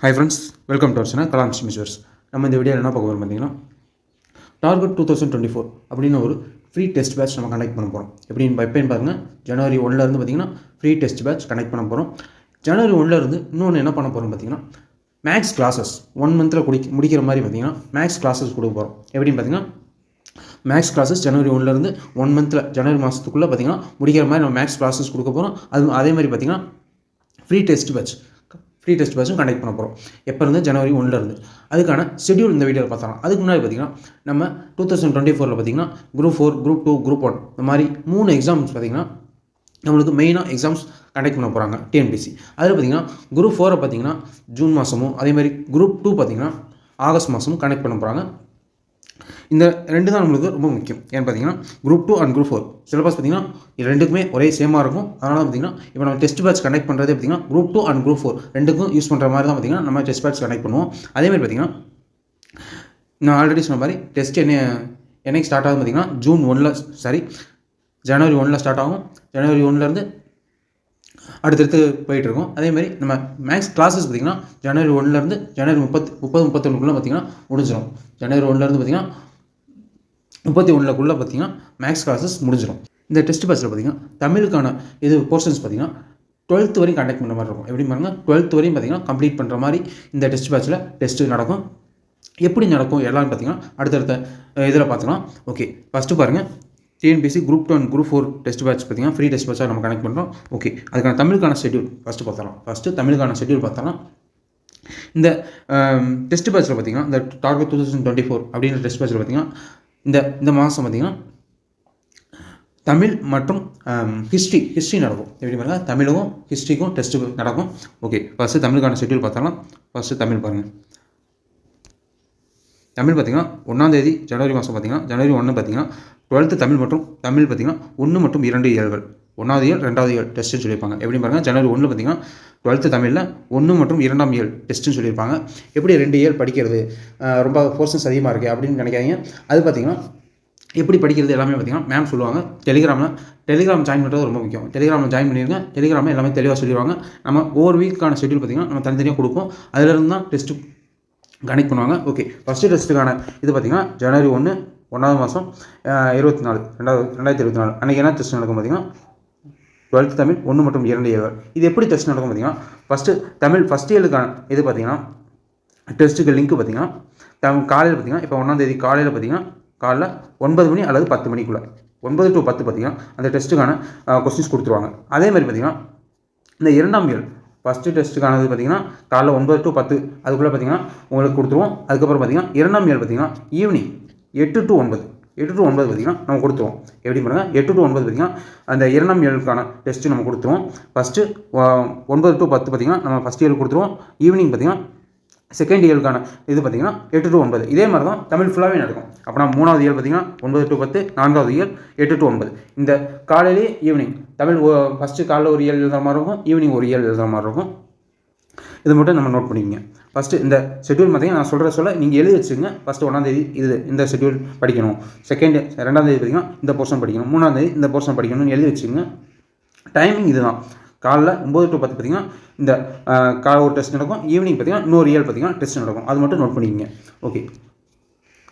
Hi friends welcome to our channel Kalam மிஸ்வர்ஸ் நம்ம இந்த வீடியோ என்ன பார்க்க போகிறோம் பார்த்தீங்கன்னா target two thousand twenty four அப்படின்னு ஒரு ஃப்ரீ டெஸ்ட் பேட்ச் நம்ம கனெக்ட் பண்ண போகிறோம் எப்படின்னு எப்படின்னு பாருங்கள் ஜனவரி ஒன்லேருந்து பார்த்தீங்கன்னா ஃப்ரீ டெஸ்ட் பேட்ச் கனெக்ட் பண்ண போகிறோம் ஜனவரி ஒன்லேருந்து இன்னொன்று என்ன பண்ண போகிறோம் பார்த்தீங்கன்னா மேக்ஸ் கிளாஸஸ் ஒன் மந்தில் குடி முடிக்கிற மாதிரி பார்த்தீங்கன்னா மேக்ஸ் கிளாஸஸ் கொடுக்க போகிறோம் எப்படின்னு பார்த்தீங்கன்னா மேக்ஸ் கிளாஸஸ் ஜனவரி ஒன்லேருந்து ஒன் மந்தில் ஜனவரி மாதத்துக்குள்ளே பார்த்தீங்கன்னா முடிக்கிற மாதிரி நம்ம மேக்ஸ் கிளாஸஸ் கொடுக்க போகிறோம் அது அதே மாதிரி பார்த்தீங்கன்னா free test batch free test பேட்சும் conduct பண்ண போகிறோம் எப்போ இருந்து? ஜனவரி ஒன்றில் இருந்து. அதுக்கான ஷெட்யூல் இந்த வீடியோவில் பார்த்தலாம் அதுக்கு முன்னாடி பார்த்தீங்கன்னா நம்ம டூ தௌசண்ட் டுவெண்ட்டி ஃபோரில் பார்த்தீங்கன்னா group four group two group one இந்த மாதிரி மூணு எக்ஸாம்ஸ் பார்த்தீங்கன்னா நம்மளுக்கு மெயினாக எக்ஸாம்ஸ் கண்டக்ட் பண்ண போகிறாங்க டிஎன்பிசி அதில் பார்த்தீங்கன்னா குரூப் ஃபோரை பார்த்தீங்கன்னா ஜூன் மாதமும் அதே மாதிரி குரூப் டூ பார்த்திங்கன்னா ஆகஸ்ட் மாதமும் கனெக்ட் பண்ண போகிறாங்க இந்த ரெண்டு தான் நம்மளுக்கு ரொம்ப முக்கியம். ஏன்னு பார்த்தீங்கன்னா group two and group four syllabus பார்த்தீங்கன்னா இது ரெண்டுக்குமே ஒரே சேமாக இருக்கும். அதனால் பார்த்தீங்கன்னா இப்போ நம்ம டெஸ்ட் பேட்ச் கனெக்ட் பண்ணுறதே பார்த்தீங்கன்னா group two and group four ரெண்டுக்கும் யூஸ் பண்ணுற மாதிரி தான் பார்த்தீங்கன்னா நம்ம டெஸ்ட் பேட்ச் கனெக்ட் பண்ணுவோம். அதே மாதிரி பார்த்தீங்கன்னா நான் ஆல்ரெடி சொன்ன மாதிரி டெஸ்ட் என்ன என்னைக்கு ஸ்டார்ட் ஆகும் பார்த்தீங்கன்னா ஜூன் ஒன்றில் சாரி ஜனவரி ஒன்றில் ஸ்டார்ட் ஆகும். ஜனவரி ஒன்றுலேருந்து அடுத்தடுத்து போயிட்டுருக்கோம். அதேமாதிரி நம்ம மேக்ஸ் கிளாஸஸ் பார்த்திங்கன்னா ஜனவரி ஒன்றுலேருந்து ஜனவரி முப்பத்து முப்பது முப்பத்தொன்றுக்குள்ளே பார்த்திங்கன்னா முடிஞ்சிடும் ஜனவரி ஒன்றுலேருந்து பார்த்திங்கன்னா முப்பத்தி ஒன்றுக்குள்ளே பார்த்திங்கன்னா மேக்ஸ் கிளாஸஸ் முடிஞ்சிடும் இந்த டெஸ்ட் பேட்சில் பார்த்திங்கன்னா தமிழுக்கான இது போர்ஷன்ஸ் பார்த்திங்கன்னா டுவெல்த் வரையும் கண்டக்ட் பண்ணுற மாதிரி இருக்கும். எப்படி பாருங்கள் டுவெல்த் வரையும் பார்த்திங்கன்னா கம்ப்ளீட் பண்ணுற மாதிரி இந்த டெஸ்ட் பேட்சில் டெஸ்ட்டு நடக்கும். எப்படி நடக்கும்? எல்லாம் பார்த்தீங்கன்னா அடுத்தடுத்த இதில் பார்த்துக்கலாம். ஓகே ஃபஸ்ட்டு பாருங்கள் TNPSC group two and group four test batch பார்த்தீங்கன்னா ஃப்ரீ டெஸ்ட் பேட்சாக நம்ம கனெக்ட் பண்ணுறோம் ஓகே அதுக்கான தமிழுக்கான ஷெட்யூல் ஃபஸ்ட்டு பார்த்தலாம் ஃபஸ்ட்டு தமிழுக்கான ஷெட்யூல் பார்த்தலாம் இந்த டெஸ்ட் பேட்சில் பார்த்தீங்கன்னா இந்த target two thousand twenty four அப்படின்ற டெஸ்ட் பேட்சில் பார்த்தீங்கன்னா இந்த இந்த மாதம் பார்த்தீங்கன்னா தமிழ் மற்றும் ஹிஸ்ட்ரி ஹிஸ்ட்ரி நடக்கும். எப்படி பாருங்கள் தமிழுக்கும் ஹிஸ்ட்ரிக்கும் டெஸ்ட்டு நடக்கும். ஓகே ஃபஸ்ட்டு தமிழுக்கான ஷெட்யூல் பார்த்தாலும் ஃபஸ்ட்டு தமிழ் பாருங்கள் தமிழ் பார்த்திங்கன்னா ஒன்றாந்தேதி ஜனவரி மாதம் பார்த்திங்கன்னா ஜனவரி ஒன்று பார்த்திங்கன்னா டுவெல்த்து தமிழ் மற்றும் தமிழ் பார்த்திங்கன்னா ஒன்று மற்றும் இரண்டு இயல்கள். ஒன்றாவது இயல் ரெண்டாவது இயல் டெஸ்ட்டுன்னு சொல்லியிருப்பாங்க. எப்படி பாருங்கள் ஜனவரி ஒன்று பார்த்திங்கன்னா டுவெல்த்து தமிழில் ஒன்று மற்றும் இரண்டாம் இயல் டெஸ்ட்டுன்னு சொல்லியிருப்பாங்க. எப்படி ரெண்டு இயல் படிக்கிறது? ரொம்ப போர்ஷன்ஸ் அதிகமாக இருக்குது அப்படின்னு நினைக்காதீங்க. அது பார்த்திங்கன்னா எப்படி படிக்கிறது எல்லாமே பார்த்திங்கன்னா மேம் சொல்லுவாங்க. டெலிகிராமில் டெலிகிராம் ஜாயின் பண்ணுறது ரொம்ப முக்கியம். டெலிகிராமில் ஜாயின் பண்ணிடுங்க டெலிகிராமில் எல்லாமே தெளிவாக சொல்லிடுவாங்க. நம்ம ஒவ்வொரு வீக்கான ஷெட்யூல் பார்த்திங்கன்னா நம்ம தனித்தனியாக கொடுப்போம். அதிலிருந்து தான் டெஸ்ட்டு கனெக்ட் பண்ணுவாங்க. ஓகே ஃபஸ்ட்டு டெஸ்ட்டுக்கான இது பார்த்திங்கன்னா ஜனவரி ஒன்று ஒன்றாவது மாதம் இருபத்தி நாலு ரெண்டாவது ரெண்டாயிரத்தி இருபத்தி நாலு அன்றைக்கி என்ன டெஸ்ட் நடக்கும் பார்த்திங்கன்னா டுவெல்த் தமிழ் ஒன்று மற்றும் இரண்டு ஏழு இது எப்படி டெஸ்ட் நடக்கும் பார்த்திங்கன்னா ஃபஸ்ட்டு தமிழ் ஃபஸ்ட் இயருக்கான இது பார்த்திங்கன்னா டெஸ்ட்டுக்கு லிங்க் பார்த்திங்கன்னா தமிழ் காலையில் பார்த்திங்கன்னா இப்போ ஒன்றாந்தேதி காலையில் பார்த்திங்கன்னா காலைல ஒன்பது மணி அல்லது பத்து மணிக்குள்ளே. ஒன்பது டு பத்து பார்த்திங்கன்னா அந்த டெஸ்ட்டுக்கான கொஸ்டின்ஸ் கொடுத்துருவாங்க. அதே மாதிரி பார்த்திங்கன்னா இந்த இரண்டாம் இயல் ஃபஸ்ட்டு டெஸ்ட்டுக்கானது பார்த்திங்கன்னா காலைல ஒன்பது டு பத்து அதுக்குள்ளே பார்த்திங்கன்னா உங்களுக்கு கொடுத்துருவோம். அதுக்கப்புறம் பார்த்திங்கன்னா இரண்டாம் இயல் பார்த்திங்கன்னா ஈவினிங் எட்டு டு ஒன்பது. எட்டு டு ஒன்பது பார்த்திங்கன்னா நம்ம கொடுத்துருவோம். எப்படி பண்ணுங்கள் எட்டு டு ஒன்பது பார்த்திங்கன்னா அந்த இரண்டாம் இயலுக்கான டெஸ்ட்டு நம்ம கொடுத்துருவோம். ஃபஸ்ட்டு ஒன்பது டு பத்து பார்த்திங்கன்னா நம்ம ஃபஸ்ட் இயர் கொடுத்துருவோம். ஈவினிங் பார்த்திங்கன்னா செகண்ட் இயலுக்கான இது பார்த்திங்கன்னா எட்டு டு ஒன்பது. இதே மாதிரி தான் தமிழ் ஃபுல்லாகவே நடக்கும். அப்புறம் மூணாவது இயல் பார்த்திங்கன்னா ஒன்பது டு பத்து நான்காவது இயல் எட்டு டு ஒன்பது. இந்த காலையிலேயே ஈவினிங் தமிழ் ஃபஸ்ட்டு காலையில் ஒரு இயல் எழுதுகிற மாதிரி இருக்கும். ஈவினிங் ஒரு இயல் எழுதுகிற மாதிரி இருக்கும். இது மட்டும் நம்ம நோட் பண்ணிக்கோங்க. ஃபஸ்ட்டு இந்த ஷெட்யூல் பார்த்தீங்கன்னா நான் சொல்கிற சொல்ல நீங்கள் எழுதி வச்சுங்க ஃபஸ்ட்டு ஒன்றாந்தேதி இது இந்த ஷெட்யூல் படிக்கணும். செகண்ட் ரெண்டாந்தேதி பார்த்தீங்கன்னா இந்த போர்ஷன் படிக்கணும். மூணாந்தேதி இந்த போர்ஷன் படிக்கணும்னு எழுதி வச்சுங்க டைமிங் இதுதான். காலைல ஒம்பது டு பத்து பார்த்திங்கன்னா இந்த காலை ஒரு டெஸ்ட் நடக்கும். ஈவினிங் பார்த்திங்கன்னா இன்னொரு இயல் பார்த்திங்கன்னா டெஸ்ட் நடக்கும். அது மட்டும் நோட் பண்ணிக்கங்க. ஓகே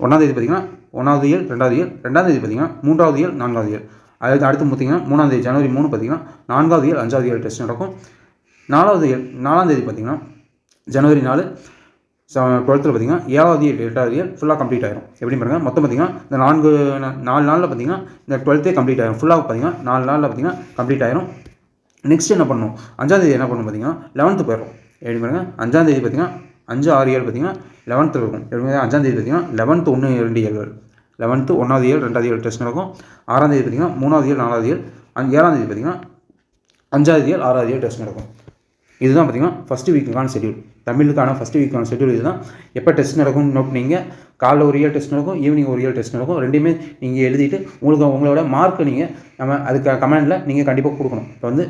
ஒன்றாந்தேதி பார்த்திங்கன்னா ஒன்றாவது இயல் ரெண்டாவது இயல் ரெண்டாந்தேதி பார்த்திங்கன்னா மூன்றாவது இயல் நான்காவது இயல். அதுக்கு அடுத்து பார்த்திங்கன்னா மூணாந்தேதி ஜனவரி மூணு பார்த்திங்கன்னா நான்காவது இயல் அஞ்சாவது இயல் டெஸ்ட் நடக்கும். நாலாவது நாலாம் நாலாந்தேதி பார்த்திங்கன்னா ஜனவரி நாலு டுவெல்த்தில் பார்த்திங்கன்னா ஏழாவது இயர் எட்டாவது இயர் ஃபுல்லாக கம்ப்ளீட் ஆயிரும். எப்படி பாருங்கள் மொத்தம் பார்த்திங்கன்னா இந்த நான்கு நாலு நாளில் பார்த்திங்கன்னா இந்த டுவெல்த்தே கம்ப்ளீட் ஆயிரும். ஃபுல்லாக பார்த்திங்கன்னா நாலு நாளில் பார்த்திங்கன்னா கம்ப்ளீட் ஆயிரும். நெக்ஸ்ட் என்ன பண்ணணும்? அஞ்சாந்தேதி என்ன பண்ணணும் பார்த்தீங்கன்னா லெவன்த்து போயிடும். எப்படி பாருங்கள் அஞ்சாந்தேதி பார்த்தீங்கன்னா அஞ்சு ஆறு ஏழு பார்த்தீங்கன்னா லெவன்த்து இருக்கும். எப்படி அஞ்சாந்தேதி பார்த்தீங்கன்னா லெவன்த்து ஒன்று ரெண்டு ஏழு லெவன்த்து ஒன்றாவது ஏழு ரெண்டாவது ஏழு டெஸ்ட் நடக்கும். ஆறாம் தேதி பார்த்தீங்கன்னா மூணாவது ஏழு நாலாவது ஏழு ஏழாம் தேதி பார்த்தீங்கன்னா அஞ்சாவது ஏழு ஆறாவது ஏழு டெஸ்ட் நடக்கும். இதுதான் பார்த்தீங்கன்னா ஃபஸ்ட்டு வீக்குக்கான ஷெடியூல் தமிழுக்கான ஃபஸ்ட்டு வீக்கான ஷெடியூல் இதுதான். எப்போ டெஸ்ட் நடக்கும்னு நோட் நீங்கள் காலைல ஒரு இயர் டெஸ்ட் நடக்கும் ஈவினிங் ஒரு இயர் டெஸ்ட் நடக்கும். ரெண்டுமே நீங்கள் எழுதிட்டு உங்களுக்கு உங்களோட மார்க்கை நீங்கள் நம்ம அதுக்கு கமெண்டில் நீங்கள் கண்டிப்பாக கொடுக்கணும். இப்போ வந்து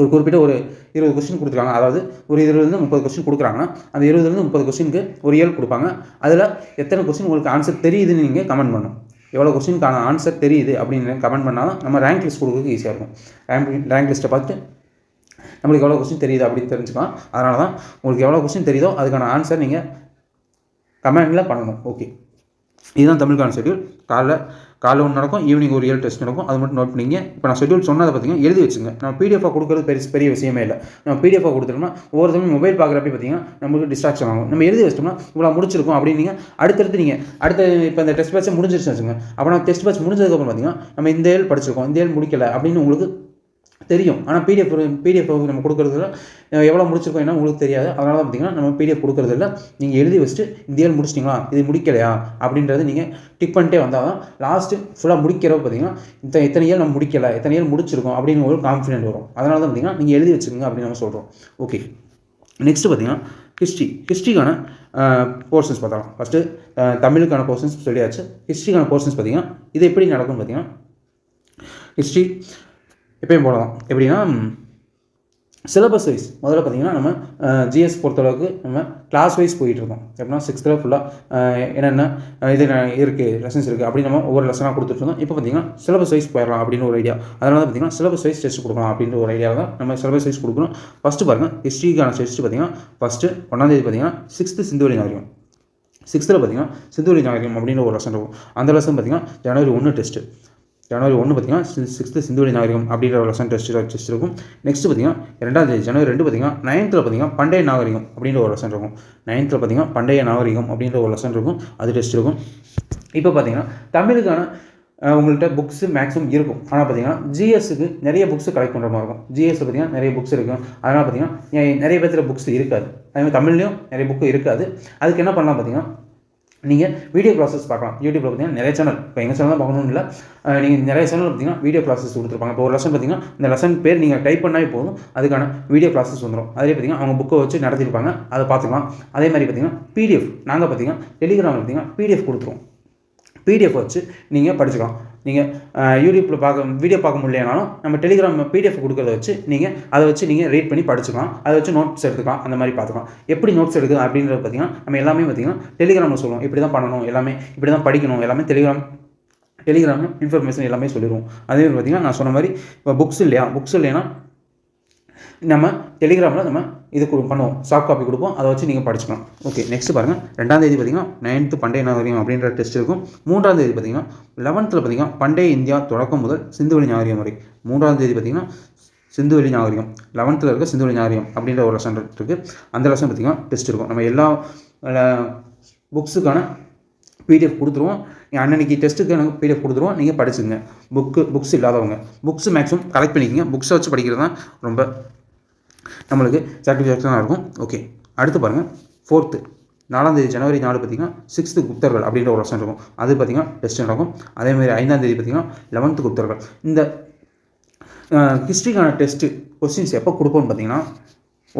ஒரு குறிப்பிட்ட ஒரு இருபது கொஸ்டின் கொடுத்துருக்காங்க. அதாவது ஒரு இருபதுலேருந்து முப்பது கொஸ்டின் கொடுக்குறாங்கன்னா அந்த இருபதுலேருந்து முப்பது கொஸ்டினுக்கு ஒரு இயல் கொடுப்பாங்க. அதில் எத்தனை கொஸ்டின் உங்களுக்கு ஆன்சர் தெரியுதுன்னு நீங்கள் கமெண்ட் பண்ணணும். எவ்வளோ கொஸ்டினுக்கான ஆன்சர் தெரியுது அப்படின்னு கமெண்ட் பண்ணால் தான் நம்ம ரேங்க் லிஸ்ட் கொடுக்குறதுக்கு ஈஸியாக இருக்கும். ரேங்க் ரேங்க் லிஸ்ட்டை பார்த்து நம்மளுக்கு எவ்வளோ கொஸ்டின் தெரியுது அப்படின்னு தெரிஞ்சுக்கலாம். அதனால தான் உங்களுக்கு எவ்வளோ கொஸ்டின் தெரியுதோ அதுக்கான ஆன்சர் நீங்கள் கமெண்டில் பண்ணணும். ஓகே இதுதான் தமிழ்கான ஷெட்யூல் காலைல காலைல ஒன்று நடக்கும் ஈவினிங் ஒரு ஏழு டெஸ்ட் நடக்கும். அது மட்டும் நோட் பண்ணிங்க இப்போ நான் ஷெட்யூல் சொன்னதை பார்த்தீங்கன்னா எழுதி வச்சுங்க. நம்ம பிடிஎஃபாக கொடுக்குறது பெரிய பெரிய விஷயமே இல்லை. நம்ம பிடிஎஃபாக கொடுத்துட்டோம்னா ஒவ்வொருத்தரும் மொபைல் பார்க்குறப்ப பார்த்தீங்கன்னா நம்மளுக்கு டிஸ்ட்ராக்ஷன் ஆகும். நம்ம எழுதி வச்சிட்டோம்னா இவ்வளோ முடிச்சிருக்கும் அப்படின்னு நீங்கள் அடுத்தடுத்து நீங்கள் அடுத்த இப்போ இந்த டெஸ்ட் பேட்ச் முடிஞ்சிருச்சு வச்சுங்க அப்போ நான் டெஸ்ட் பேட்ச் முடிஞ்சதுக்கப்புறம் பார்த்தீங்கன்னா நம்ம இந்த ஏழு படிச்சிருக்கோம். இந்த ஏழு முடிக்கல அப்படின்னு உங்களுக்கு தெரியும். ஆனால் பிடிஎஃப் பிடிஎஃப் நம்ம கொடுக்குறதுல எவ்வளோ முடிச்சிருக்கோம் என்ன உங்களுக்கு தெரியாது. அதனால தான் பார்த்தீங்கன்னா நம்ம பிடிஎஃப் கொடுக்குறதில்ல. நீங்கள் எழுதி வச்சுட்டு இந்தியாவில் முடிச்சிட்டிங்களா? இது முடிக்கலையா? அப்படின்றத நீங்கள் டிக் பண்ணிட்டே வந்தால் தான் லாஸ்ட்டு ஃபுல்லாக முடிக்கிறப்ப பார்த்தீங்கன்னா இந்த இத்தனை ஏழு நம்ம முடிக்கலை எத்தனை முடிச்சிருக்கோம் அப்படின்னு ஒரு கான்ஃபிடென்ட் வரும். அதனால தான் பார்த்தீங்கன்னா நீங்கள் எழுதி வச்சுக்கோங்க அப்படின்னு நம்ம சொல்கிறோம் ஓகே நெக்ஸ்ட்டு பார்த்தீங்கன்னா ஹிஸ்ட்ரி ஹிஸ்ட்ரிக்கான போர்ஷன்ஸ் பார்த்தலாம் ஃபஸ்ட்டு தமிழுக்கான போர்ஷன்ஸ் சொல்லியாச்சு. ஹிஸ்ட்ரிக்கான போர்ஷன்ஸ் பார்த்தீங்கன்னா இது எப்படி நடக்கும்னு பார்த்தீங்கன்னா ஹிஸ்ட்ரி எப்பயும் போடலாம் எப்படின்னா சிலபஸ் வைஸ் முதல்ல பார்த்தீங்கன்னா நம்ம ஜிஎஸ் பொறுத்தளவுக்கு நம்ம கிளாஸ் வைஸ் போயிட்டுருக்கோம் எப்படின்னா சிக்ஸ்த்தில் ஃபுல்லாக என்னென்ன இது இருக்குது லெசன்ஸ் இருக்குது அப்படி நம்ம ஒவ்வொரு லெசனாக கொடுத்துட்ருந்தோம் இப்போ பார்த்தீங்கன்னா சிலபஸ் வைஸ் போயிடலாம் அப்படின்னு ஒரு ஐடியா அதனால தான் பார்த்தீங்கன்னா சிலபஸ் வைஸ் டெஸ்ட் கொடுக்கலாம் அப்படின்ற ஒரு ஐடியாவில் தான் நம்ம சிலபஸ் வைஸ் கொடுக்குறோம் ஃபஸ்ட்டு பாருங்கள் ஹிஸ்ட்ரிக்கான டெஸ்ட் பார்த்தீங்கன்னா ஃபஸ்ட்டு ஒன்றாந்தேதி பார்த்தீங்கன்னா சிக்ஸ்த்து சிந்துவெளி நாகரிகம் சிக்ஸ்த்தில் பார்த்தீங்கன்னா சிந்துவெளி நாகரிகம் அப்படின்னு ஒரு லெசன் இருக்கும். அந்த லெசன் பார்த்தீங்கன்னா ஜனவரி ஒன்று டெஸ்ட்டு ஜனவரி ஒன்று பார்த்தீங்கன்னா சிக்ஸ்த்து சிந்துவெளி நாகரிகம் அப்படின்ற ஒரு லெசன் டெஸ்ட் டெஸ்ட் இருக்கும். நெக்ஸ்ட் பார்த்தீங்கன்னா ரெண்டாவது ஜனவரி ரெண்டு பார்த்தீங்கன்னா நைன்த்தில் பார்த்தீங்கன்னா பண்டைய நாகரிகம் அப்படின்ற ஒரு லெசன் இருக்கும். நைன்த்தில் பார்த்தீங்கன்னா பண்டைய நாகரிகம் அப்படின்ற ஒரு லெசன் இருக்கும். அது டெஸ்ட் இருக்கும். இப்போ பார்த்தீங்கன்னா தமிழுக்கான உங்கள்கிட்ட புக்ஸு மேக்ஸிமம் இருக்கும். ஆனால் பார்த்தீங்கன்னா ஜிஎஸ்க்கு நிறைய புக்ஸ் கலெக்ட் பண்ணுற மாதிரி இருக்கும். ஜிஎஸ் பார்த்தீங்கன்னா நிறைய புக்ஸ் இருக்கும் அதனால் பார்த்தீங்கன்னா நிறைய பேர்த்துல புக்ஸ் இருக்காது. அதே மாதிரி தமிழ்லையும் நிறைய புக்கு இருக்காது. அதுக்கு என்ன பண்ணலாம் பார்த்தீங்கன்னா நீங்கள் வீடியோ ப்ராசஸ் பார்க்கலாம். யூடியூப்பில் பார்த்தீங்கன்னா நிறைய சேனல் இப்போ எங்கள் சேனல் தான் பார்க்கணும்னு இல்லை. நீங்கள் நிறைய சேனல் பார்த்தீங்கன்னா வீடியோ கிளாஸஸ் கொடுத்துருப்பாங்க. இப்போ ஒரு லெசன் பார்த்தீங்கன்னா இந்த லெசன் பேர் நீங்கள் டைப் பண்ணாலே போதும். அதுக்கான வீடியோ கிளாஸஸ் வந்துடும் அதே பார்த்தீங்கன்னா அவங்க புக்கை வச்சு நடத்திருப்பாங்க. அதை பார்த்துக்கலாம். அதே மாதிரி பார்த்தீங்கன்னா பிடிஎஃப் நாங்கள் பார்த்தீங்கன்னா டெலிகிராமில் பார்த்தீங்கன்னா பிடிஎஃப் கொடுத்துருவோம். பிடிஎஃப் வச்சு நீங்கள் படிச்சுக்கலாம். நீங்கள் யூடியூப்பில் பார்க்க வீடியோ பார்க்க முடியலனாலும் நம்ம டெலிகிராம் பிடிஎஃப் கொடுக்கறத வச்சு நீங்கள் அதை வச்சு நீங்கள் ரீட் பண்ணி படிச்சுக்கலாம். அதை வச்சு நோட்ஸ் எடுத்துக்கலாம். அந்த மாதிரி பார்த்துக்கலாம். எப்படி நோட்ஸ் எடுக்குது அப்படின்றது பார்த்தீங்கன்னா நம்ம எல்லாமே பார்த்தீங்கன்னா டெலிகிராமில் சொல்லுவோம். இப்படி தான் பண்ணணும் எல்லாமே. இப்படி தான் படிக்கணும் எல்லாமே டெலிகிராம் டெலிகிராமில் இன்ஃபர்மேஷன் எல்லாமே சொல்லிடுவோம். அதே மாதிரி பார்த்தீங்கன்னா நான் சொன்ன மாதிரி இப்போ புக்ஸ் இல்லையா? புக்ஸ் இல்லைன்னா நம்ம டெலிகிராமில் நம்ம இது கொடு பண்ணுவோம். சாஃப்ட் காப்பி கொடுப்போம். அதை வச்சு நீங்கள் படிச்சுக்கலாம். ஓகே நெக்ஸ்ட் பாருங்கள் ரெண்டாம் தேதி பார்த்தீங்கன்னா நைன்த்து பண்டைய நாகரிகம் அப்படின்ற டெஸ்ட் இருக்கும். மூன்றாம் தேதி பார்த்தீங்கன்னா லெவன்த்தில் பார்த்தீங்கன்னா பண்டைய இந்தியா தொடக்கம் முதல் சிந்துவெளி நாகரிகம் வரை. மூன்றாம் தேதி பார்த்தீங்கன்னா சிந்துவெளி நாகரிகம் லெவன்த்தில் இருக்க சிந்துவெளி நாகரிகம் அப்படின்ற ஒரு லெசன் இருக்குது அந்த லெசன் பார்த்தீங்கன்னா டெஸ்ட் இருக்கும். நம்ம எல்லா புக்ஸுக்கான பிடிஎஃப் கொடுத்துருவோம். அன்னன்னைக்கு டெஸ்ட்டுக்கு எனக்கு பிடிஎஃப் கொடுத்துருவோம். நீங்கள் படிச்சுங்க புக்கு புக்ஸ் இல்லாதவங்க. புக்ஸ் மேக்ஸிமம் கலெக்ட் பண்ணிக்கங்க. புக்ஸை வச்சு படிக்கிறது தான் ரொம்ப நம்மளுக்கு சாட்டிஸ்ஃபேக்ஷனாக இருக்கும். ஓகே அடுத்து பாருங்கள் ஃபோர்த்து நாலாம் தேதி ஜனவரி நாலு பார்த்தீங்கன்னா சிக்ஸ்த்து குப்தர்கள் அப்படின்ற ஒரு லெசன் இருக்கும். அது பார்த்தீங்கன்னா டெஸ்ட் நடக்கும். அதேமாதிரி ஐந்தாம் தேதி பார்த்தீங்கன்னா லெவன்த்து குப்தர்கள். இந்த ஹிஸ்ட்ரிக்கான டெஸ்ட்டு கொஸ்டின்ஸ் எப்போ கொடுப்போம்னு பார்த்தீங்கன்னா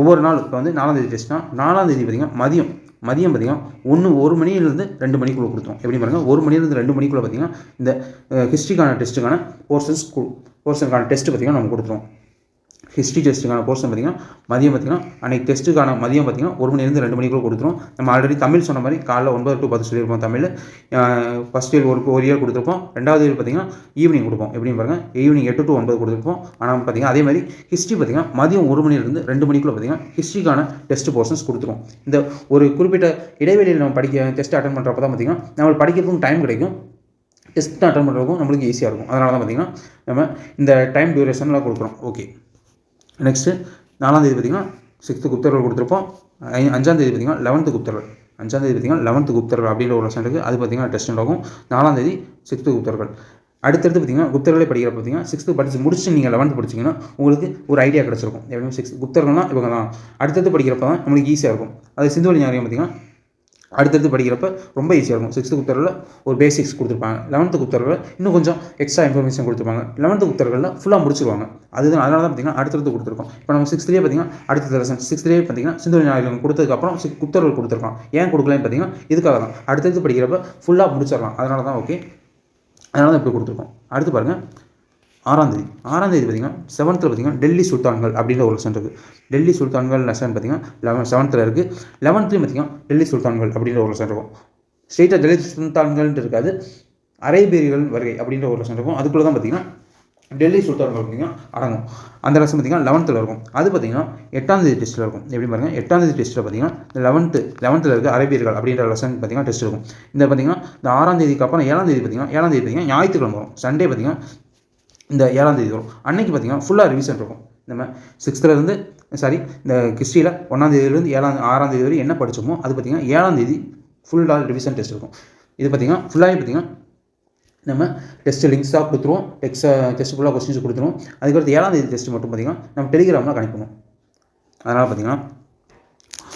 ஒவ்வொரு நாள் இப்போ வந்து நாலாம் தேதி டெஸ்ட்னா நாலாம் தேதி பார்த்தீங்கன்னா மதியம் மதியம் பார்த்தீங்கன்னா ஒன்று ஒரு மணியிலேருந்து ரெண்டு மணிக்குள்ளே கொடுத்தோம். எப்படி பாருங்கள் ஒரு மணிலேருந்து ரெண்டு மணிக்குள்ளே பார்த்தீங்கன்னா இந்த ஹிஸ்ட்ரிக்கான டெஸ்ட்டுக்கான போர்ஷன்ஸ் போர்ஷனுக்கான டெஸ்ட்டு பார்த்தீங்கன்னா நம்ம கொடுத்துருவோம். ஹிஸ்ட்ரி டெஸ்ட்டுக்கான போர்ஷன் பார்த்தீங்கன்னா மதியம் பார்த்தீங்கன்னா அன்றைக்கி டெஸ்ட்டுக்கான மதியம் பார்த்தீங்கன்னா ஒரு மணிலேருந்து ரெண்டு மணிக்குள்ளே கொடுத்துரும். நம்ம ஆல்ரெடி தமிழ் சொன்ன மாதிரி காலைல ஒன்பது டு பத்து சொல்லியிருப்போம் தமிழ். ஃபஸ்ட் இயர் ஒரு ஒரு இயர் கொடுத்துருப்போம். ரெண்டாவது இயர் பார்த்தீங்கன்னா ஈவினிங் கொடுப்போம். எப்படின்னு பாருங்கள் ஈவினிங் எட்டு டு ஒன்பது கொடுத்துருப்போம். ஆனால் பார்த்திங்கன்னா அதே மாதிரி ஹிஸ்ட்ரி பார்த்தீங்கன்னா மதியம் ஒரு மணிலேருந்து ரெண்டு மணிக்குள்ளே பார்த்தீங்கன்னா ஹிஸ்ட்ரிக்கான டெஸ்ட் போர்ஷன்ஸ் கொடுத்துருவோம் இந்த ஒரு குறிப்பிட்ட இடைவெளியில் நம்ம படிக்க டெஸ்ட் அட்டன் பண்ணுறப்ப தான் பார்த்தீங்கன்னா நம்மளுக்கு படிக்கிறதுக்கும் டைம் கிடைக்கும். டெஸ்ட் அட்டன் பண்ணுறதுக்கும் நம்மளுக்கு ஈஸியாக இருக்கும். அதனால தான் பார்த்தீங்கன்னா நம்ம இந்த டைம் டியூரேஷன்லாம் கொடுக்குறோம். ஓகே நெக்ஸ்ட்டு நாலாம் தேதி பார்த்தீங்கன்னா சிக்ஸ்த்து குப்தர்கள் கொடுத்துருப்போம். ஐ- அஞ்சாம் தேதி பார்த்தீங்கன்னா லெவன்த்து குப்தர்கள். அஞ்சாம் தேதி பார்த்தீங்கன்னா லெவன்த்து குப்தர்கள் அப்படின்ற ஒரு லெசன் இருக்குது அது பார்த்தீங்கன்னா டெஸ்ட் நடக்கும். நாலாம் தேதி சிக்ஸ்த்து குப்தர்கள். அடுத்தடுத்து பார்த்தீங்கன்னா குப்தர்களே படிக்கிற பார்த்தீங்கன்னா சிக்ஸ்த்து படித்து முடிச்சு நீங்கள் லெவன்த்து படிச்சிங்கன்னா உங்களுக்கு ஒரு ஐடியா கிடச்சிருக்கும். எப்படியும் சிக்ஸ் குப்தர்கள்னால் இவங்க தான் அடுத்தடுத்து படிக்கிறப்ப தான் நம்மளுக்கு ஈஸியாக இருக்கும். அது சிந்துவெளி ஞாபகம் பார்த்தீங்கன்னா அடுத்தடுத்து படிக்கிறப்ப ரொம்ப ஈஸியாக இருக்கும். சிக்ஸ்த்து குப்தரில் ஒரு பேசிக்ஸ் கொடுத்துருப்பாங்க. லெவன்த்து குப்தரில் இன்னும் கொஞ்சம் எக்ஸ்ட்ரா இன்ஃபர்மேஷன் கொடுத்துருப்பாங்க. லெவன்த்து குப்தர்களில் ஃபுல்லாக முடிச்சிருவாங்க. அதுதான் அதனால தான் பார்த்தீங்கன்னா அடுத்தடுத்து கொடுத்துருக்கோம். இப்போ நம்ம சிக்ஸ்த்லேயே பார்த்தீங்கன்னா அடுத்த லெசன் சிக்ஸ்த்லேயே பார்த்தீங்கன்னா சிந்து ஞாயிறு கொடுத்ததுக்கப்புறம் சிக் குப்தர்கள் கொடுத்துருக்கோம் ஏன் கொடுக்கலன்னு பார்த்தீங்கன்னா இதுக்காக தான். அடுத்தடுத்து படிக்கிறப்ப ஃபுல்லாக முடிச்சிடலாம். அதனால தான் ஓகே அதனால தான் இப்படி கொடுத்துருக்கோம். அடுத்து பாருங்கள் ஆறாம் தேதி. ஆறாம் தேதி பார்த்தீங்கன்னா செவன்த்தில் பார்த்தீங்கன்னா டெல்லி சுல்தான்கள் அப்படின்ற ஒரு லெசன் இருக்குது டெல்லி சுல்தான்கள் லெசன் பார்த்தீங்கன்னா லெவன் செவன்த்தில் இருக்குது லெவன்த்துலேயும் பார்த்தீங்கன்னா டெல்லி சுல்தான்கள் அப்படின்ற ஒரு லெசன் இருக்கும். ஸ்ட்ரெயிட்டாக டெல்லி சுல்தான்கள்ன்ட்டு இருக்காது. அரேபியர்கள் வருகை அப்படின்ற ஒரு லெசன் இருக்கும். அதுக்குள்ளே தான் பார்த்தீங்கன்னா டெல்லி சுல்தான்கள் பார்த்தீங்கன்னா அடங்கும். அந்த லெசன் பார்த்தீங்கன்னா லெவன்த்தில் இருக்கும். அது பார்த்தீங்கன்னா எட்டாம் தேதி டெஸ்ட்டில் இருக்கும். எப்படி பாருங்கள் எட்டாம் தேதி டெஸ்ட்டில் பார்த்தீங்கன்னா லெவன்த்து லெவன்த்தில் இருக்க அரேபியர்கள் அப்படின்ற லெசன் பார்த்தீங்கன்னா டெஸ்ட் இருக்கும். இந்த பார்த்தீங்கன்னா இந்த ஆறாம் தேதிக்கு அப்புறம் ஏழாம் தேதி பார்த்தீங்கன்னா ஏழாம் தேதி பார்த்தீங்கன்னா ஞாயிற்றுக்கிழமை வரும். சண்டே பார்த்தீங்கன்னா இந்த ஏழாம் தேதி வரும். அன்னைக்கு பார்த்தீங்கன்னா ஃபுல்லாக ரிவிஷன் இருக்கும். நம்ம சிக்ஸ்த்துலேருந்து சாரி இந்த ஹிஸ்ட்ரியில் ஒன்றாம் தேதியிலேருந்து ஏழாம் ஆறாம் தேதி வரை என்ன படித்தோமோ அது பார்த்தீங்கன்னா ஏழாம் தேதி ஃபுல்லாக ரிவிஷன் டெஸ்ட் இருக்கும். இது பார்த்தீங்கன்னா ஃபுல்லாகவே பார்த்தீங்கன்னா நம்ம டெஸ்ட் லிங்க்ஸாக கொடுத்துருவோம். டெக்ஸ்ட் டெஸ்ட் ஃபுல்லாக கொஸ்டின்ஸ் கொடுத்துருவோம். அதுக்கடுத்து ஏழாம் தேதி டெஸ்ட் மட்டும் பார்த்திங்கன்னா நம்ம டெலிகிராமில் கனெக்ட் பண்ணுவோம். அதனால் பார்த்திங்கன்னா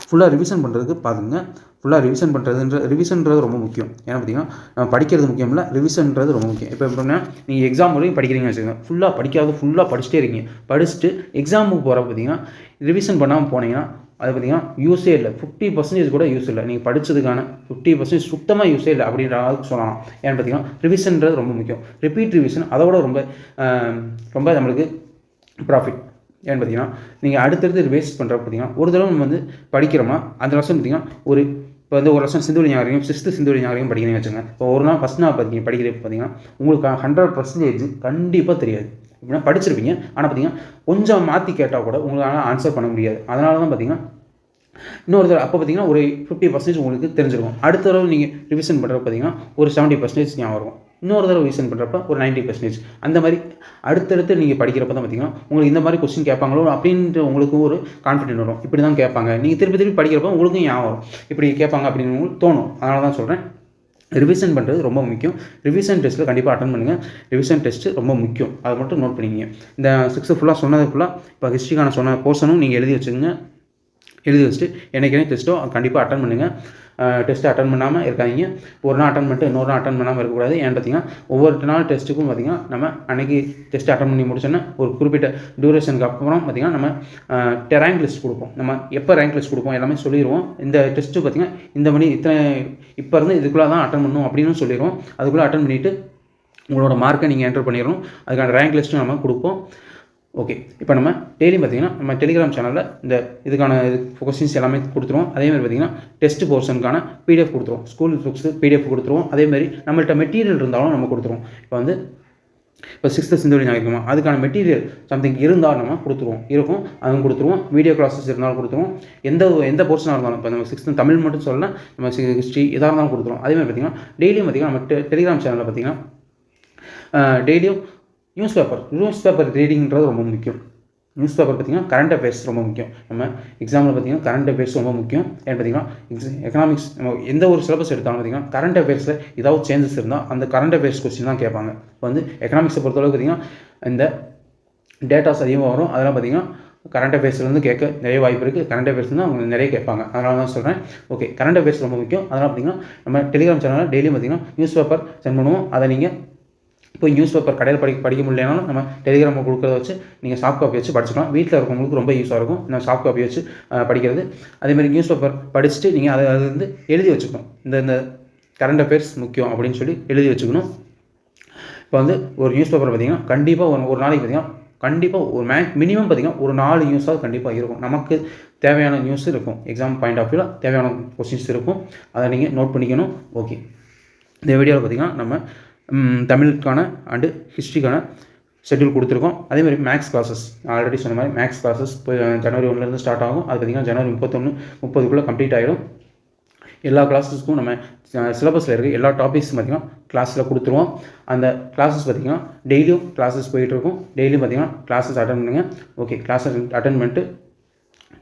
ஃபுல்லாக ரிவிஷன் பண்ணுறதுக்கு பாருங்க ஃபுல்லாக ரிவிஷன் பண்ணுறதுன்ற ரிவிஷன்றது ரொம்ப முக்கியம். ஏன்னா பார்த்தீங்கன்னா நம்ம படிக்கிறது முக்கியம் இல்லை ரிவிஷன்றது ரொம்ப முக்கியம். இப்போ எப்படின்னா நீங்கள் எக்ஸாம் வரைக்கும் படிக்கிறீங்கன்னு வச்சுக்கோங்க. ஃபுல்லாக படிக்காத ஃபுல்லாக படிச்சுட்டே இருக்கீங்க. படிச்சுட்டு எக்ஸாமுக்கு போகிற பார்த்தீங்கன்னா ரிவிஷன் பண்ணாமல் போனீங்கன்னா அது பார்த்தீங்கன்னா யூஸே இல்லை. ஃபிஃப்டி பர்சன்டேஜ் கூட யூஸ் இல்லை. நீங்கள் படித்ததுக்கான ஃபிஃப்டி பர்சன்டேஜ் சுத்தமாக யூஸே இல்லை அப்படின்ற அளவுக்கு சொல்லலாம். ஏன்னு பார்த்தீங்கன்னா ரிவிஷன்றது ரொம்ப முக்கியம். ரிப்பீட் ரிவிஷன் அதோட ரொம்ப ரொம்ப நம்மளுக்கு ப்ராஃபிட் ஏன்னு பார்த்தீங்கன்னா நீங்கள் அடுத்தடுத்து வேஸ்ட் பண்ணுற பார்த்தீங்கன்னா ஒரு தடவை நம்ம வந்து படிக்கிறோமா அந்த லெசன் பார்த்தீங்கன்னா ஒரு இப்போ வந்து ஒரு வருஷம் சிந்துவெளி ஞாபகம் சிக்ஸ்த்து சிந்துவெளி ஞாபகம் படிக்கிறீங்க வச்சுங்க இப்போ ஒரு நாள் ஃபஸ்ட் நாள் பார்த்தீங்க படிக்கிறப்ப பார்த்தீங்கன்னா உங்களுக்கு ஹண்ட்ரட் பர்சன்டேஜ் கண்டிப்பாக தெரியாது. எப்படின்னா படிச்சிருப்பீங்க. ஆனால் பார்த்தீங்கன்னா கொஞ்சம் மாற்றி கேட்டால் கூட உங்களால் ஆன்சர் பண்ண முடியாது. அதனால தான் பார்த்தீங்கன்னா இன்னொரு தடவை அப்போ பார்த்தீங்கன்னா ஒரு ஃபிஃப்டி பர்சன்டேஜ் உங்களுக்கு தெரிஞ்சிருக்கும். அடுத்த தடவை நீங்கள் ரிவிஷன் பண்ணுறப்ப பார்த்தீங்கன்னா ஒரு செவன்ட்டி பர்சன்டேஜ் ஞாபகம் இருக்கும் இன்னொரு தடவை ரீசன் பண்ணுறப்ப ஒரு 90% பர்சன்டேஜ் அந்த மாதிரி அடுத்தடுத்து நீங்கள் படிக்கிறப்ப தான் பார்த்தீங்கன்னா உங்களுக்கு இந்த மாதிரி கொஸ்டின் கேட்பாங்களோ அப்படின்ற உங்களுக்கு ஒரு கான்ஃபிடென்ட் வரும். இப்படி தான் கேட்பாங்க. நீங்கள் திருப்பி திருப்பி படிக்கிறப்ப உங்களுக்கும் ஞாபகம் வரும் இப்படி கேட்பாங்க அப்படின்னு உங்களுக்கு தோணும். அதனால தான் சொல்கிறேன் ரிவிஷன் பண்ணுறது ரொம்ப முக்கியம். ரிவிஷன் டெஸ்ட்டில் கண்டிப்பாக அட்டன் பண்ணுங்கள் ரிவிஷன் டெஸ்ட்டு ரொம்ப முக்கியம். அதை மட்டும் நோட் பண்ணிக்கிங்க. இந்த சிக்ஸ்த்து ஃபுல்லாக சொன்னது ஃபுல்லாக இப்போ ஹிஸ்ட்ரிக்கான சொன்ன போர்ஷனும் நீங்கள் எழுதி வச்சுக்கோங்க. எழுதி வச்சுட்டு என்னைக்குனே டெஸ்ட்டோ கண்டிப்பாக அட்டன் பண்ணுங்கள் டெஸ்ட்டு அட்டன் பண்ணாமல் இருக்காதிங்க. ஒரு நாள் அட்டன் பண்ணிட்டு இன்னொரு நாள் அட்டன் பண்ணாமல் இருக்கக்கூடாது. ஏன் பார்த்தீங்கன்னா ஒவ்வொரு நாள் டெஸ்ட்டுக்கும் பார்த்தீங்கன்னா நம்ம அன்றைக்கி டெஸ்ட் அட்டன் பண்ணி முடிச்சோன்னா ஒரு குறிப்பிட்ட டியூரேஷனுக்கு அப்புறம் பார்த்தீங்கன்னா நம்ம ரேங்க் லிஸ்ட் கொடுப்போம். நம்ம எப்போ ரேங்க் லிஸ்ட் கொடுப்போம் எல்லாமே சொல்லிடுவோம் இந்த டெஸ்ட்டு பார்த்தீங்கன்னா இந்த மணி இத்தனை இப்போ இருந்து இதுக்குள்ளே தான் அட்டன் பண்ணணும் அப்படின்னு சொல்லிடுவோம் அதுக்குள்ளே அட்டன் பண்ணிவிட்டு உங்களோட மார்க்கை நீங்கள் என்டர் பண்ணிடணும். அதுக்கான ரேங்க் லிஸ்ட்டும் நம்ம கொடுப்போம். ஓகே இப்போ நம்ம டெய்லியும் பார்த்தீங்கன்னா நம்ம டெலிகிராம் சேனலில் இந்த இதுக்கான கொஸ்டின்ஸ் எல்லாமே கொடுத்துருவோம். அதே மாதிரி பார்த்தீங்கன்னா டெஸ்ட் போர்ஷனுக்கான பிடிஎஃப் கொடுத்துருவோம். ஸ்கூல் புக்ஸ் பிடிஎஃப் கொடுத்துருவோம். அதே மாதிரி நம்மள்ட்ட மெட்டீரியல் இருந்தாலும் நம்ம கொடுத்துருவோம். இப்போ வந்து இப்போ சிக்ஸ்த்து சிந்துவெளி ஞாயிற்றுமா அதுக்கான மெட்டீரியல் சம்திங் இருந்தால் நம்ம கொடுத்துருவோம். இருக்கும் அதுவும் கொடுத்துருவோம். வீடியோ கிளாஸஸ் இருந்தாலும் கொடுத்துருவோம். எந்த எந்த போர்ஷனாக இருந்தாலும் இப்போ நம்ம சிக்ஸ்த்து தமிழ் மட்டும் சொல்லலாம் நம்ம ஹிஸ்ட்ரி எதாக இருந்தாலும் கொடுத்துருவோம். அதே மாதிரி பார்த்தீங்கன்னா டெய்லியும் பார்த்திங்கன்னா நம்ம டெ- டெலிகிராம் சேனலில் பார்த்தீங்கன்னா டெய்லியும் நியூஸ் பேப்பர் நியூஸ் பேப்பர் ரீடிங்கிறது ரொம்ப முக்கியம். நியூஸ் பேப்பர் பார்த்தீங்கன்னா கரண்ட் அஃபேர்ஸ் ரொம்ப முக்கியம். நம்ம எக்ஸாமில் பார்த்தீங்கன்னா கரண்ட் அஃபேர்ஸ் ரொம்ப முக்கியம். ஏன்னு பார்த்தீங்கன்னா எக்கனாமிக்ஸ் நம்ம எந்த ஒரு சிலபஸ் எடுத்தாலும் பார்த்தீங்கன்னா கரண்ட் அஃபேர்ஸில் ஏதாவது சேஞ்சஸ் இருந்தால் அந்த கரண்ட் அஃபேர்ஸ் கொஸ்டின் தான் கேட்பாங்க. இப்போ வந்து எக்கனாமிக்ஸை பொறுத்தளவுக்கு பார்த்தீங்கன்னா இந்த டேட்டாஸ் அதிகமாக வரும். அதெல்லாம் பார்த்தீங்கன்னா கரண்ட் அஃபேர்ஸ்லேருந்து கேட்க நிறைய வாய்ப்பு இருக்குது கரண்ட் அஃபேர்ஸ் தான் அவங்க நிறைய கேட்பாங்க. அதனால தான் சொல்கிறேன் ஓகே கரண்ட் அஃபேர்ஸ் ரொம்ப முக்கியம். அதனால் பார்த்தீங்கன்னா நம்ம டெலிகிராம் சேனலில் டெய்லியும் பார்த்தீங்கன்னா நியூஸ் பேப்பர் சென்ட் பண்ணுவோம். அதை நீங்கள் இப்போ நியூஸ் பேப்பர் கடையில் படி படிக்க முடியலனாலும் நம்ம டெலிகிராமில் கொடுக்குறத வச்சு நீங்கள் சாஃப்ட் காப்பி வச்சு படிச்சுக்கலாம். வீட்டில் இருக்கவங்களுக்கு ரொம்ப யூஸாக இருக்கும். நம்ம சாஃப்ட் காப்பி வச்சு படிக்கிறது. அதேமாதிரி நியூஸ் பேப்பர் படிச்சுட்டு நீங்கள் அதை அது வந்து எழுதி வச்சுக்கணும். இந்த இந்த கரண்ட் அஃபேர்ஸ் முக்கியம் அப்படின்னு சொல்லி எழுதி வச்சுக்கணும். இப்போ வந்து ஒரு நியூஸ் பேப்பர் பார்த்தீங்கன்னா கண்டிப்பாக ஒரு ஒரு நாளைக்கு பார்த்தீங்கன்னா கண்டிப்பாக ஒரு மே மினிமம் பார்த்தீங்கன்னா ஒரு நாலு நியூஸாவது கண்டிப்பாக இருக்கும். நமக்கு தேவையான நியூஸ் இருக்கும். எக்ஸாம் பாயிண்ட் ஆஃப் வியூவில் தேவையான கொஸ்டின்ஸ் இருக்கும். அதை நீங்கள் நோட் பண்ணிக்கணும். ஓகே இந்த வீடியோவில் பார்த்தீங்கன்னா நம்ம தமிழுக்கான அண்டு ஹிஸ்ட்ரிக்கான ஷெட்யூல் கொடுத்துருக்கோம். அதே மாதிரி மேக்ஸ் கிளாஸஸ் ஆல்ரெடி சொன்ன மாதிரி மேக்ஸ் கிளாஸஸ் இப்போ ஜனவரி ஒன்றுலேருந்து ஸ்டார்ட் ஆகும். அது பார்த்தீங்கன்னா ஜனவரி முப்பத்தொன்று முப்பதுக்குள்ளே கம்ப்ளீட் ஆகிடும் எல்லா கிளாஸஸ்க்கும் நம்ம சிலபஸில் இருக்க எல்லா டாபிக்ஸ் பார்த்திங்கன்னா கிளாஸில் கொடுத்துருவோம். அந்த கிளாஸஸ் பார்த்திங்கன்னா டெய்லியும் கிளாஸஸ் போயிட்டுருக்கும் டெய்லியும் பார்த்திங்கன்னா கிளாஸஸ் அட்டன் பண்ணுங்கள் ஓகே கிளாஸஸ் அட்டன் பண்ணிட்டு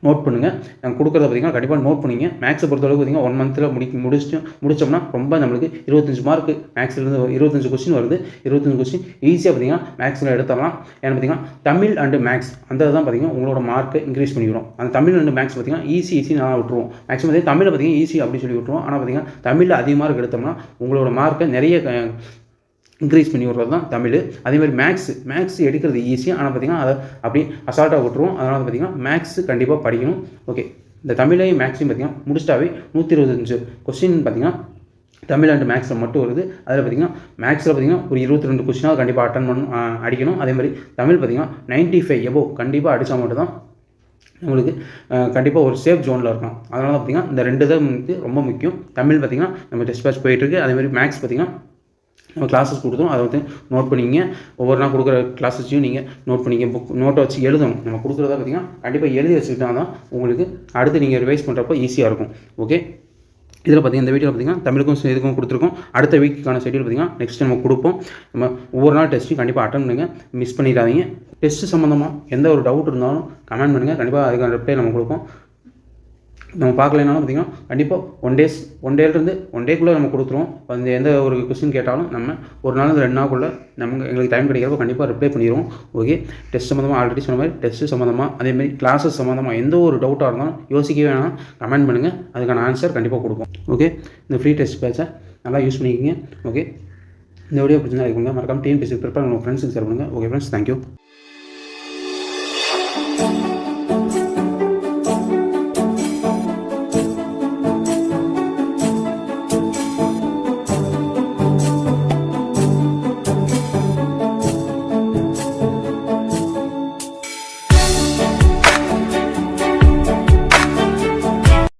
நோட் பண்ணுங்கள் நாங்கள் கொடுக்குறத பார்த்தீங்கன்னா கண்டிப்பாக நோட் பண்ணிங்க. மேக்ஸை பொறுத்தளவுக்கு பார்த்தீங்கன்னா ஒன் மந்த்தில் முடி முடிச்சு முடிச்சோம்னா ரொம்ப நம்மளுக்கு இருபத்தஞ்சு மார்க் மேக்ஸ்லேருந்து இருபத்தஞ்சு கொஸ்டின் வருது. இருபத்தஞ்சு கொஸ்டின் ஈஸியாக பார்த்தீங்கன்னா மேக்ஸில் எடுத்துடலாம். ஏன்னா பார்த்தீங்கன்னா தமிழ் அண்டு மேக்ஸ் அந்த தான் பார்த்தீங்கன்னா உங்களோட மார்க்கை இன்க்ரீஸ் பண்ணிக்கிறோம் அந்த தமிழ் அண்டு மேக்ஸ் பார்த்தீங்கன்னா ஈஸி ஈஸி நல்லா விட்டுருவோம். மேக்ஸிமம் பார்த்தீங்கன்னா தமிழில் பார்த்தீங்கன்னா ஈஸி அப்படின்னு சொல்லி விட்டுருவோம். ஆனால் பார்த்தீங்கன்னா தமிழில் அதிக மார்க் எடுத்தோம்னா உங்களோட மார்க்கை நிறைய இன்க்ரீஸ் பண்ணி விட்றது தான் தமிழ். அதே மாதிரி மேக்ஸ் மேக்ஸ் எடுக்கிறது ஈஸி ஆனால் பார்த்தீங்கன்னா அதை அப்படி அசால்ட்டாக விட்டுருவோம். அதனால் பார்த்தீங்கன்னா மேக்ஸ் கண்டிப்பாக படிக்கணும். ஓகே இந்த தமிழையும் மேக்ஸையும் பார்த்தீங்கன்னா முடிச்சிட்டாவே நூற்றி இருபத்தஞ்சு கொஸ்டின் பார்த்தீங்கன்னா தமிழ் அண்ட் மேக்ஸில் மட்டும் வருது. அதில் பார்த்தீங்கன்னா மேக்ஸில் பார்த்தீங்கன்னா ஒரு இருபத்தி ரெண்டு கொஸ்டினாக கண்டிப்பாக அட்டன் பண்ணணும் அடிக்கணும். அதே மாதிரி தமிழ் பார்த்தீங்கன்னா நைன்ட்டி ஃபைவ் எபோ கண்டிப்பாக அடித்தா மட்டும் தான் உங்களுக்கு கண்டிப்பாக ஒரு சேஃப் ஜோனில் இருக்கும் அதனால் பார்த்தீங்கன்னா இந்த ரெண்டு தான் வந்து ரொம்ப முக்கியம். தமிழ் பார்த்தீங்கன்னா நம்ம டெஸ்ட் பேட்ச் போயிட்டுருக்கு அதே மாதிரி மேக்ஸ் பார்த்தீங்கன்னா நம்ம கிளாஸஸ் கொடுத்தோம் அதை வந்து நோட் பண்ணிங்க ஒவ்வொரு நாள் கொடுக்குற கிளாஸஸையும் நீங்கள் நோட் பண்ணிங்க புக் நோட்டை வச்சு எழுதணும். நம்ம கொடுக்குறதா பார்த்தீங்கன்னா கண்டிப்பாக எழுதி வச்சுக்கிட்டா தான் உங்களுக்கு அடுத்து நீங்கள் ரிவைஸ் பண்ணுறப்போ ஈஸியாக இருக்கும். ஓகே இதில் பார்த்தீங்கன்னா இந்த வீடியோவில் பார்த்தீங்கன்னா தமிழுக்கும் இதுக்கும் கொடுத்துருக்கோம். அடுத்த வீக்குக்கான ஷெடியூல் பார்த்தீங்கன்னா நெக்ஸ்ட் நம்ம கொடுப்போம். நம்ம ஒவ்வொரு நாள் டெஸ்ட்டையும் கண்டிப்பாக அட்டன் பண்ணுங்கள் மிஸ் பண்ணிடாதீங்க. டெஸ்ட்டு சம்மந்தமாக எந்த ஒரு டவுட் இருந்தாலும் கமெண்ட் பண்ணுங்கள் கண்டிப்பாக அதுக்கான ரிப்ளை நம்ம கொடுப்போம். நம்ம பார்க்கலனாலும் பார்த்தீங்கன்னா கண்டிப்பாக ஒன் டேஸ் ஒன் டேலேருந்து ஒன் டேக்குள்ளே நம்ம கொடுத்துருவோம். அந்த எந்த ஒரு கொஸ்டின் கேட்டாலும் நம்ம ஒரு நாள் ரெண்டு நாளுக்குள்ளே நம்ம எங்களுக்கு டைம் கிடைக்கிறப்ப கண்டிப்பாக ரிப்ளை பண்ணிடுவோம். ஓகே டெஸ்ட் சம்மந்தமாக ஆல்ரெடி சொன்ன மாதிரி டெஸ்ட்டு சம்மந்தமாக அதேமாதிரி கிளாஸஸ் சம்மந்தமாக எந்த ஒரு டவுட்டாக இருந்தாலும் யோசிக்கவே வேணாம். கமெண்ட் பண்ணுங்கள் அதுக்கான ஆன்சர் கண்டிப்பாக கொடுப்போம். ஓகே இந்த ஃப்ரீ டெஸ்ட் பேட்சை நல்லா யூஸ் பண்ணிக்கிங்க. ஓகே இந்த வீடியோ பிடிச்சிருந்தா இருக்குங்க மறக்காம டிஎன்பிசி ப்ரிப்பேர் உங்கள் ஃப்ரெண்ட்ஸுக்கு ஷேர் பண்ணுங்கள் ஓகே ஃப்ரெண்ட்ஸ் தேங்க்யூ